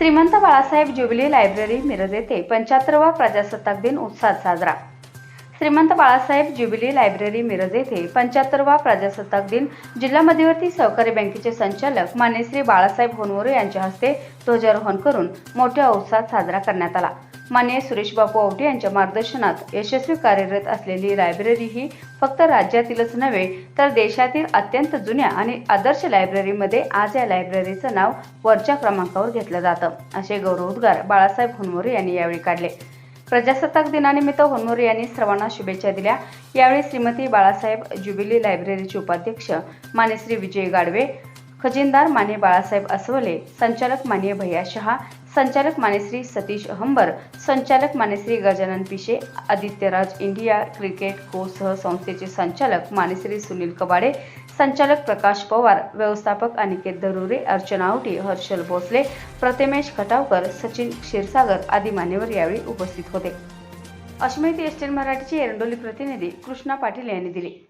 श्रीमंत Balasaheb jubilee library Miraj येथे पंच्याहत्तरवा प्रजासत्ताक दिन उत्साहात साजरा. श्रीमंत बाळासाहेब ज्युबिली लायब्ररी मिरज येथे पंच्याहत्तरवा प्रजासत्ताक दिन जिल्हा मध्यवर्ती सहकारी बँकेचे संचालक मान्य श्री बाळासाहेब होनवरे यांच्या हस्ते ध्वजारोहण करून मोठ्या उत्साहात साजरा करण्यात आला. मान्य सुरेश बापू आवटे यांच्या मार्गदर्शनात यशस्वी कार्यरत असलेली लायब्ररी ही फक्त राज्यातीलच नव्हे तर देशातील अत्यंत जुन्या आणि आदर्श लायब्ररीमध्ये आज या लायब्ररीचं नाव वरच्या क्रमांकावर घेतलं जातं. असे गौरवोद्गार बाळासाहेब होनवरे यांनी यावेळी काढले. प्रजासत्ताक दिनानिमित्त होनमोरे यांनी सर्वांना शुभेच्छा दिल्या. यावेळी श्रीमती बाळासाहेब ज्युबिली लायब्ररीचे उपाध्यक्ष मान्यश्री विजय गाडवे खजिनदार माने बाळासाहेब अस्वले संचालक मान्य भैया शहा संचालक मानेश्री सतीश हंबर संचालक मानेश्री गजानन पिशे आदित्यराज इंडिया क्रिकेट को सह संस्थेचे संचालक मानेश्री सुनील कबाडे संचालक प्रकाश पवार व्यवस्थापक अनिकेत धरुरे अर्चना आवटी हर्षल भोसले प्रतिमेश खटावकर सचिन क्षीरसागर आदी मान्यवर यावेळी उपस्थित होते. अश्मिती एस मराठीचे मराठीची एरंडोली प्रतिनिधी कृष्णा पाटील यांनी दिली.